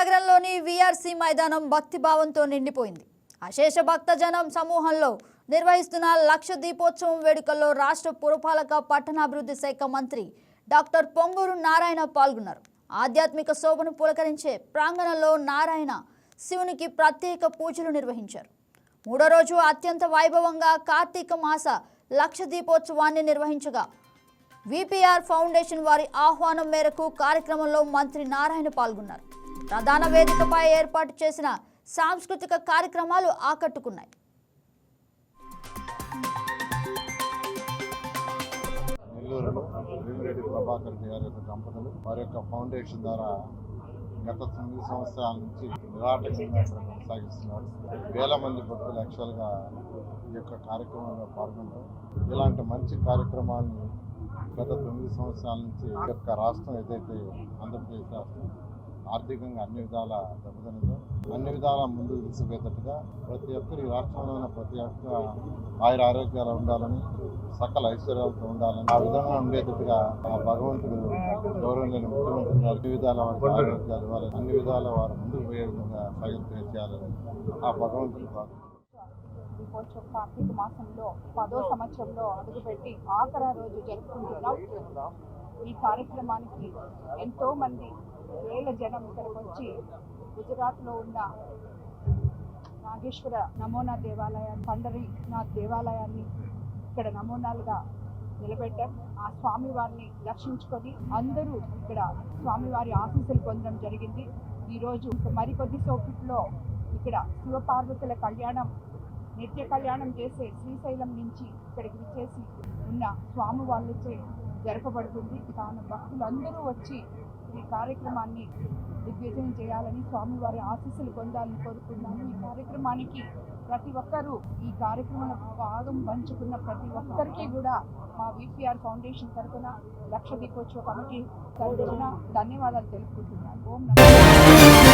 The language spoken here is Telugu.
నగరంలోని వీఆర్సీ మైదానం భక్తిభావంతో నిండిపోయింది. అశేష భక్తజనం సమూహంలో నిర్వహిస్తున్న లక్ష దీపోత్సవం వేడుకల్లో రాష్ట్ర పురపాలక పట్టణాభివృద్ధి శాఖ మంత్రి డాక్టర్ పొంగూరు నారాయణ పాల్గొన్నారు. ఆధ్యాత్మిక శోభను పులకరించే ప్రాంగణంలో నారాయణ శివునికి ప్రత్యేక పూజలు నిర్వహించారు. మూడో రోజు అత్యంత వైభవంగా కార్తీక మాస లక్ష దీపోత్సవాన్ని నిర్వహించగా విపిఆర్ ఫౌండేషన్ వారి ఆహ్వానం మేరకు కార్యక్రమంలో మంత్రి నారాయణ పాల్గొన్నారు. ప్రధాన వేదికపై ఏర్పాటు చేసిన సాంస్కృతిక కార్యక్రమాలు ఆకట్టుకున్నాయి. నెల్లూరులో వేమిరెడ్డి ప్రభాకర్ గారి యొక్క దంపతులు వారి యొక్క ఫౌండేషన్ ద్వారా గత తొమ్మిది సంవత్సరాల నుంచి నిరాటకంగా ఇక్కడ కొనసాగిస్తున్నారు. వేల మంది భక్తులు యాక్చువల్గా ఈ యొక్క కార్యక్రమంలో పాల్గొంటారు. ఇలాంటి మంచి కార్యక్రమాన్ని గత తొమ్మిది సంవత్సరాల నుంచి ఈ యొక్క రాష్ట్రం ఏదైతే ఆంధ్రప్రదేశ్ రాష్ట్రం ఆర్థికంగా అన్ని విధాల దెబ్బతినదు అన్ని విధాల ముందుకు తీసుకుపోయేటట్టుగా ప్రతి ఒక్కరు ఈ రాష్ట్రంలో ఉన్న ప్రతి ఒక్క ఆయుర ఆరోగ్యాలు ఉండాలని సకల ఐశ్వర్యాలతో ఉండాలని ఆ విధంగా ఉండేటట్టుగా ఆ భగవంతుడు గౌరవనీయ ముఖ్యమంత్రి గారు అన్ని విధాల వారికి ఆరోగ్యాలు ఇవ్వాలని అన్ని విధాల వారు ముందుకు పోయే విధంగా ప్రయత్నం చేయాలని ఆ భగవంతుడు దీపోత్సవం కార్తీక మాసంలో పదో సంవత్సరంలో అడుగుపెట్టి ఆఖర రోజు జరుపుకుంటున్నాం. ఈ కార్యక్రమానికి ఎంతో మంది వేల జనం ఇక్కడికి వచ్చి గుజరాత్లో ఉన్న నాగేశ్వర నమూనా దేవాలయాన్ని పండరీనాథ్ దేవాలయాన్ని ఇక్కడ నమూనాలుగా నిలబెట్టాం. ఆ స్వామివారిని దర్శించుకొని అందరూ ఇక్కడ స్వామివారి ఆశీస్సులు పొందడం జరిగింది. ఈరోజు మరికొద్ది సోకిట్లో ఇక్కడ శివపార్వతుల కళ్యాణం నిత్య కళ్యాణం చేసే శ్రీశైలం నుంచి ఇక్కడికి విచ్చేసి ఉన్న స్వామి వాళ్ళచే జరపబడుతుంది. తాను భక్తులందరూ వచ్చి ఈ కార్యక్రమాన్ని దిగ్విజయం చేయాలని స్వామివారి ఆశీస్సులు పొందాలని కోరుకున్నాను ఈ కార్యక్రమానికి ప్రతి ఒక్కరూ ఈ కార్యక్రమంలో భాగం పంచుకున్న ప్రతి ఒక్కరికి కూడా మా విపిఆర్ ఫౌండేషన్ తరఫున లక్ష దీపోత్సవ కమిటీ తరఫున ధన్యవాదాలు తెలుపుకుంటున్నాను. ఓం నమస్కారం